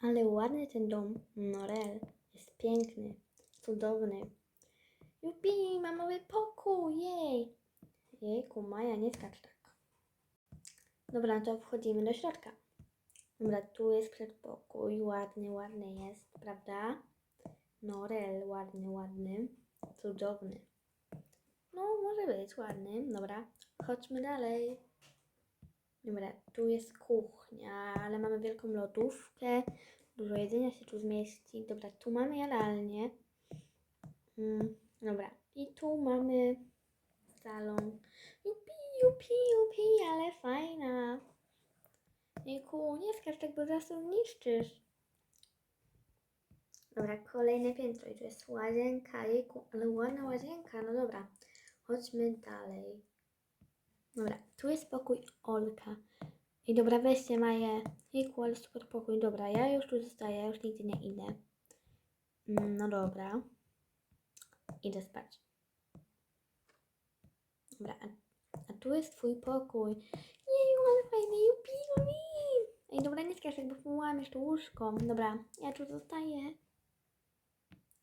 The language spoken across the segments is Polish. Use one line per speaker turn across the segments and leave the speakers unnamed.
Ale ładny ten dom. Norel. Jest piękny. Cudowny. Jupi, mam nowy pokój, jej. Jejku, Maja, nie skacz tak. Dobra, no to wchodzimy do środka. Dobra, tu jest przedpokój, ładny, ładny jest, prawda? Norel, ładny, ładny, cudowny. No, może być ładny, dobra. Chodźmy dalej. Dobra, tu jest kuchnia, ale mamy wielką lodówkę. Dużo jedzenia się tu zmieści. Dobra, tu mamy jadalnię. Mm, dobra, i tu mamy salon. Jupi, jupi, jupi, ale fajna. Jejku, nie skacz tak, bo ją niszczysz. Dobra, kolejne piętro i tu jest łazienka. Jejku, ale ładna łazienka. No dobra, chodźmy dalej. Dobra, tu jest pokój Olka. I dobra, weźcie Maję. Jejku, ale super pokój. Dobra, ja już tu zostaję, już nigdzie nie idę. Mm, No dobra. Idę spać. Dobra, a, tu jest twój pokój. Jeju, ale fajny, jupi. Ej, dobra, nie skacz, bo połamiesz to łóżko. Dobra, ja tu zostaję.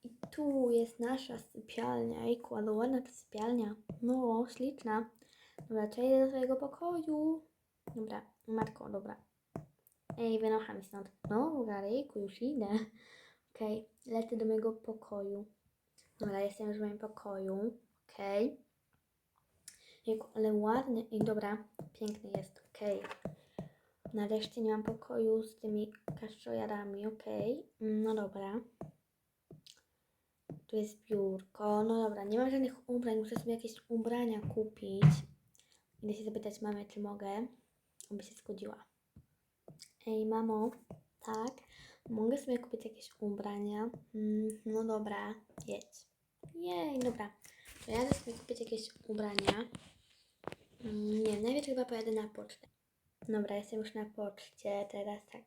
I tu jest nasza sypialnia. Ejku, ale ładna ta sypialnia. No, śliczna. Dobra, to idę do swojego pokoju. Dobra, matko, dobra. Ej, wynocha mi stąd. No, Garyjku, już idę. Okej, lecę do mojego pokoju. Dobra, jestem już w moim pokoju. Okej. Jejku, ale ładny. Ej, dobra, piękny jest. Okej. Nareszcie nie mam pokoju z tymi kaszojadami. Okej. No dobra. Tu jest biurko. No dobra, nie mam żadnych ubrań. Muszę sobie jakieś ubrania kupić. Idę się zapytać mamy, czy mogę, aby się zgodziła. Ej, mamo, tak, mogę sobie kupić jakieś ubrania? Mm, no dobra, jedź. Jej, dobra. To sobie kupić jakieś ubrania. Mm, nie, najpierw chyba pojadę na pocztę. Dobra, jestem już na poczcie, teraz tak.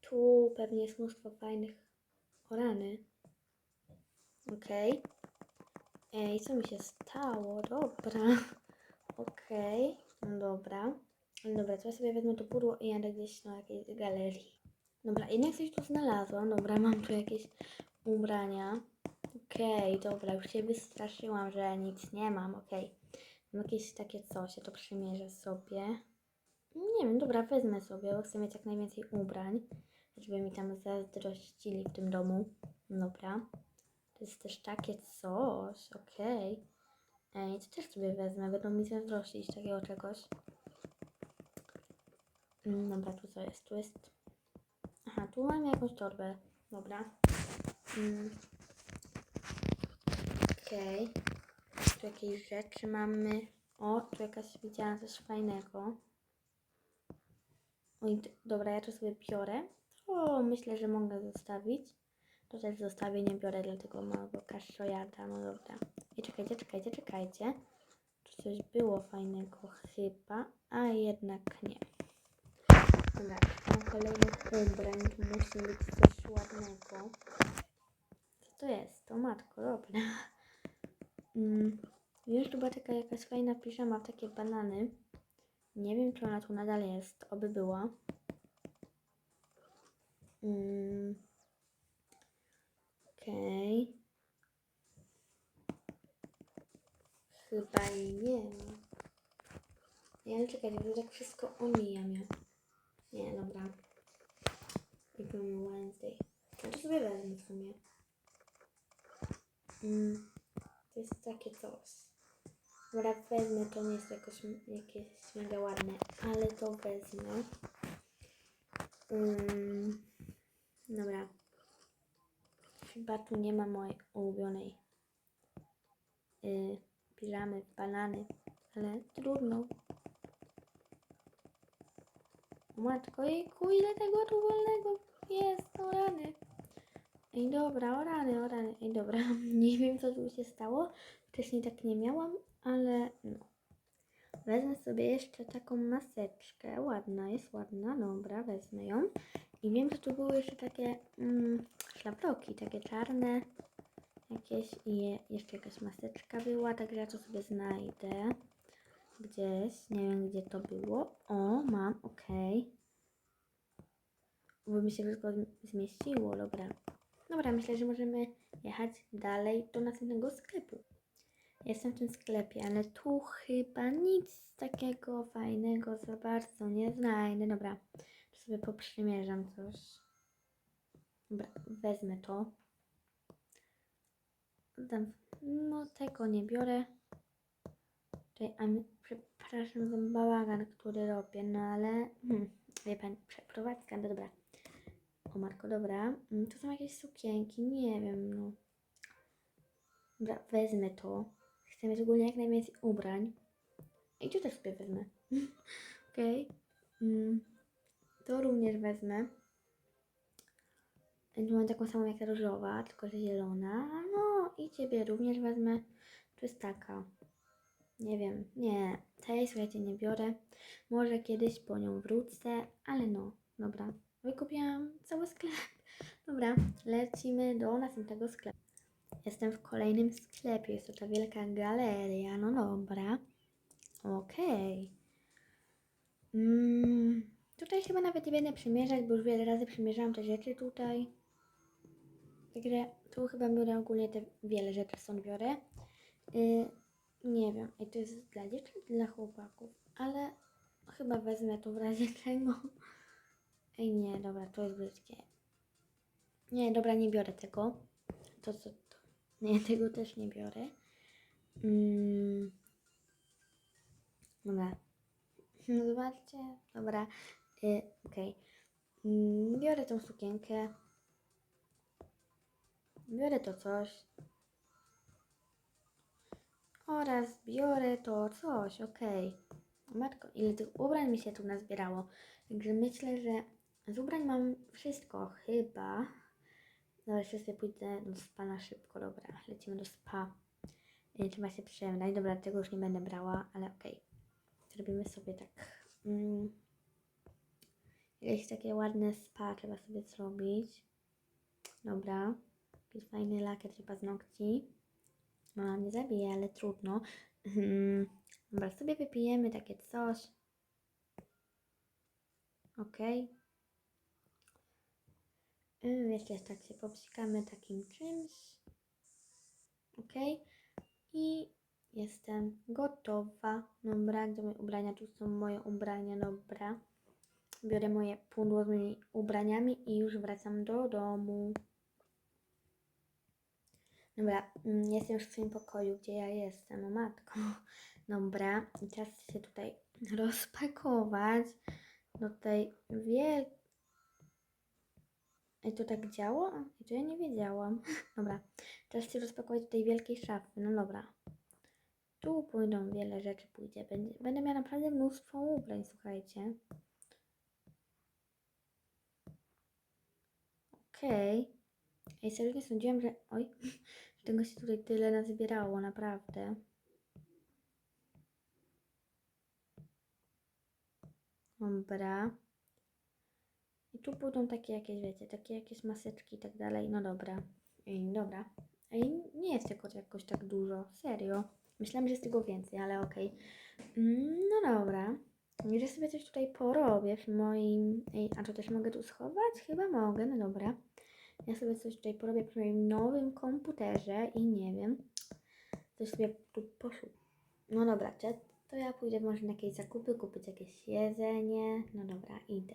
Tu pewnie jest mnóstwo fajnych orany. Okej. Ej, co mi się stało? Dobra. Okej, no dobra. Dobra, to ja sobie wezmę to pudło i jadę gdzieś na jakiejś galerii. Dobra, jednak coś tu znalazłam. Dobra, mam tu jakieś ubrania. Okej, dobra, już się wystraszyłam, że nic nie mam. Okej. Mam jakieś takie coś, ja to przymierzę sobie. Nie wiem, dobra, wezmę sobie, bo chcę mieć jak najwięcej ubrań, żeby mi tam zazdrościli w tym domu. Dobra. To jest też takie coś, okej. Ej, to też sobie wezmę, będą mi zazdrościć takiego czegoś. Mm, Dobra, tu co jest? Tu jest... Aha, tu mam jakąś torbę. Dobra. Mm. Okej. Tu jakieś rzeczy mamy. O, tu jakaś widziałam coś fajnego. Oj, dobra, ja to sobie biorę. O, myślę, że mogę zostawić. To też zostawię, nie biorę dla tego małego kaszojada. No dobra. I czekajcie, czekajcie, czekajcie. Tu coś było fajnego chyba, a jednak nie. Dobra, mam kolejnych ubrań. Musi być coś ładnego. Co to jest? To matko, dobra. Mm. Już była taka jakaś fajna piżama w takie banany. Nie wiem, czy ona tu nadal jest. Oby była. Mm. Okej. Chyba nie ma. Ja ale czekajcie, bo tak wszystko omijam ja. Nie, dobra. I mamy Wednesday. No to sobie wezmę w sumie. Mm. To jest takie coś. Dobra, wezmę, to nie jest jakoś, jakieś mega ładne, ale to wezmę. Mm. Dobra. Chyba tu nie ma mojej ulubionej y, piżamy, banany, ale trudno. Matko, jejku, ile tego tu wolnego jest, o rany. Ej, dobra, o rany, o rany. Ej, dobra, nie wiem co tu się stało. Wcześniej tak nie miałam, ale no. Wezmę sobie jeszcze taką maseczkę. Ładna jest, ładna. Dobra, wezmę ją. I wiem, że tu były jeszcze takie mm, takie czarne jakieś i je, jeszcze jakaś maseczka była, także ja to sobie znajdę gdzieś, nie wiem gdzie to było. O, mam, okej. by mi się wszystko zm- zmieściło, dobra. Dobra, myślę, że możemy jechać dalej do następnego sklepu. Jestem w tym sklepie, ale tu chyba nic takiego fajnego za bardzo nie znajdę. Dobra, sobie poprzymierzam coś. Dobra, wezmę to. Dam, no tego nie biorę. Tutaj, przepraszam za bałagan, który robię, no ale hmm, wie pan, przeprowadzka, no dobra. O Marko, dobra. Mm, Tu są jakieś sukienki, nie wiem, no. Dobra, wezmę to. Chcę mieć ogólnie jak najwięcej ubrań. I tu też sobie wezmę. Okej. Mm, To również wezmę. Mam taką samą jak ta różowa, tylko że zielona. No i ciebie również wezmę. Tu jest taka. Nie wiem, nie. Tej słuchajcie nie biorę. Może kiedyś po nią wrócę, ale no, dobra. Wykupiłam cały sklep. Dobra, lecimy do następnego sklepu. Jestem w kolejnym sklepie. Jest to ta wielka galeria. No dobra. Okej. Mm, tutaj chyba nawet nie będę przymierzać, bo już wiele razy przymierzałam te rzeczy tutaj. Także tu chyba biorę ogólnie te wiele rzeczy stąd biorę. Y, nie wiem, i to jest dla dziewczyn, czy dla chłopaków, ale chyba wezmę to w razie czego. Ej, nie, dobra, to jest brzydkie. Nie, dobra, nie biorę tego. To co to? Nie, tego też nie biorę. Mm. Dobra. No zobaczcie. Dobra. Y, Okej. Mm, biorę tą sukienkę. Biorę to coś. Oraz biorę to coś, okej. Matko, ile tych ubrań mi się tu nazbierało. Także myślę, że z ubrań mam wszystko, chyba. Dobra, jeszcze sobie pójdę do spa na szybko, dobra. Lecimy do spa. Trzeba się przebrać. Dobra, tego już nie będę brała, ale okej. Zrobimy sobie tak. Mm, jakieś takie ładne spa trzeba sobie zrobić. Dobra. Jakiś fajny lakier czy paznokci. Mama mnie zabije, ale trudno. Mhm. Dobra, sobie wypijemy takie coś. Okej. Okay. Jeszcze tak się popsikamy takim czymś. Okej. I jestem gotowa. Dobra, gdzie moje ubrania? Tu są moje ubrania, dobra. Biorę moje pudło z moimi ubraniami i już wracam do domu. Dobra, mm, jestem już w swoim pokoju, gdzie ja jestem, o matko. Dobra, i czas się tutaj rozpakować do tej wiel... I to tak działo? I to ja nie wiedziałam. Dobra, czas się rozpakować do tej wielkiej szafy, no dobra. Tu pójdą wiele rzeczy, pójdzie. Będzie, będę miała naprawdę mnóstwo ubrań, słuchajcie. Okej. Okay. Ej, serio nie sądziłam, że... Oj, tego się tutaj tyle nazbierało, naprawdę. Dobra. I tu pójdą takie jakieś, wiecie, takie jakieś maseczki i tak dalej. No dobra. Ej, dobra. Ej, nie jest tego jakoś tak dużo. Serio. Myślałam, że jest tego więcej, ale okej. Mm, No dobra. Że sobie coś tutaj porobię w moim... Ej, a to też mogę tu schować? Chyba mogę, no dobra. Ja sobie coś tutaj porobię przy moim nowym komputerze i nie wiem. Coś sobie tu poszło. No dobra, to ja pójdę może na jakieś zakupy, kupić jakieś jedzenie. No dobra, idę.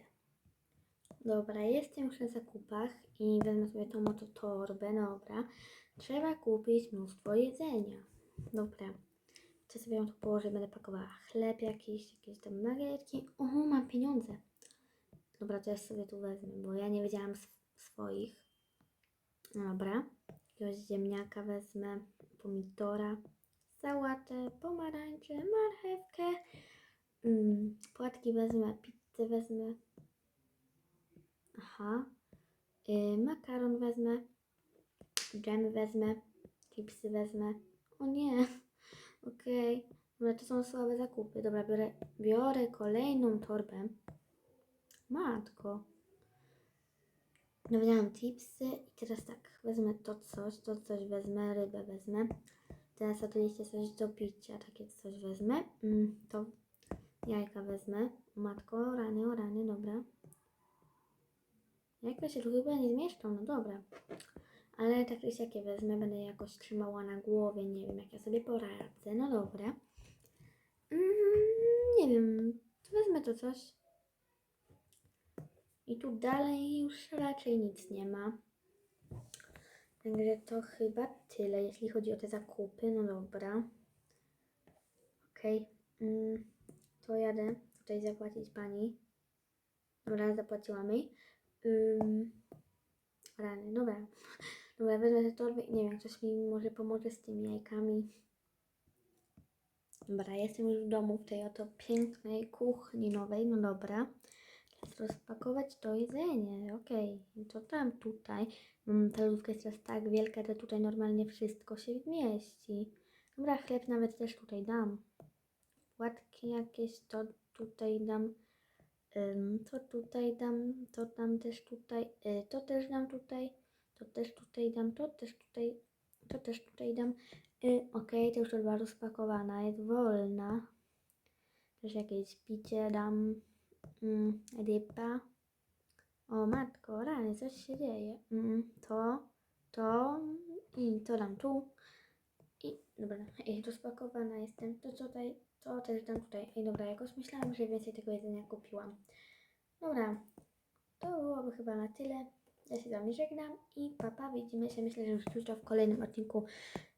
Dobra, jestem już na zakupach i wezmę sobie tą oto torbę. Dobra, trzeba kupić mnóstwo jedzenia. Dobra, to sobie ją tu położę, będę pakowała chleb jakiś, jakieś tam nagierki. O, mam pieniądze. Dobra, to ja sobie tu wezmę, bo ja nie wiedziałam sw- swoich. Dobra, jakiegoś ziemniaka wezmę, pomidora, sałatę, pomarańcze, marchewkę, mm, płatki wezmę, pizzę wezmę, aha, y, makaron wezmę, dżem wezmę, chipsy wezmę, o nie, okej, dobra, to są słabe zakupy, dobra, biorę, biorę kolejną torbę, matko, wziąłam chipsy i teraz tak, wezmę to coś, to coś wezmę, rybę wezmę. Teraz oczywiście coś do picia, takie coś wezmę. Mm, to jajka wezmę. Matko, rany, o rany, dobra. Jak się tu chyba nie zmieszczą, no dobra. Ale tak czy siak je wezmę, będę jakoś trzymała na głowie, nie wiem jak ja sobie poradzę, no dobra. Mm, nie wiem, wezmę to coś. I tu dalej już raczej nic nie ma. Także to chyba tyle, jeśli chodzi o te zakupy. No dobra. Okej. Mm, to jadę tutaj zapłacić pani. Dobra, zapłaciłam jej. Ym, rany, dobra. Dobra, wezmę te torby nie wiem, ktoś mi może pomoże z tymi jajkami. Dobra, jestem już w domu, w tej oto pięknej kuchni nowej, no dobra. Rozpakować to jedzenie, okej. I To tam tutaj. Mm, ta lodówka jest teraz tak wielka, że tutaj normalnie wszystko się mieści. Dobra, chleb nawet też tutaj dam. Płatki jakieś to tutaj dam. To tutaj dam, to dam też tutaj, y, to też dam tutaj, to też tutaj dam, to też tutaj, to też tutaj dam. Y, Okej, to już torba rozpakowana, jest wolna. Też jakieś picie dam. Mm, ryba. O matko, rany, coś się dzieje. Mm, to, to i to dam tu. I dobra, i rozpakowana jestem. To tutaj, to też dam tutaj. Ej, dobra, jakoś myślałam, że więcej tego jedzenia kupiłam. Dobra, to byłoby chyba na tyle. Ja się z wami żegnam i papa, widzimy się myślę, że już jutro w kolejnym odcinku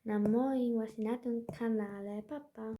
na moim właśnie na tym kanale. Papa.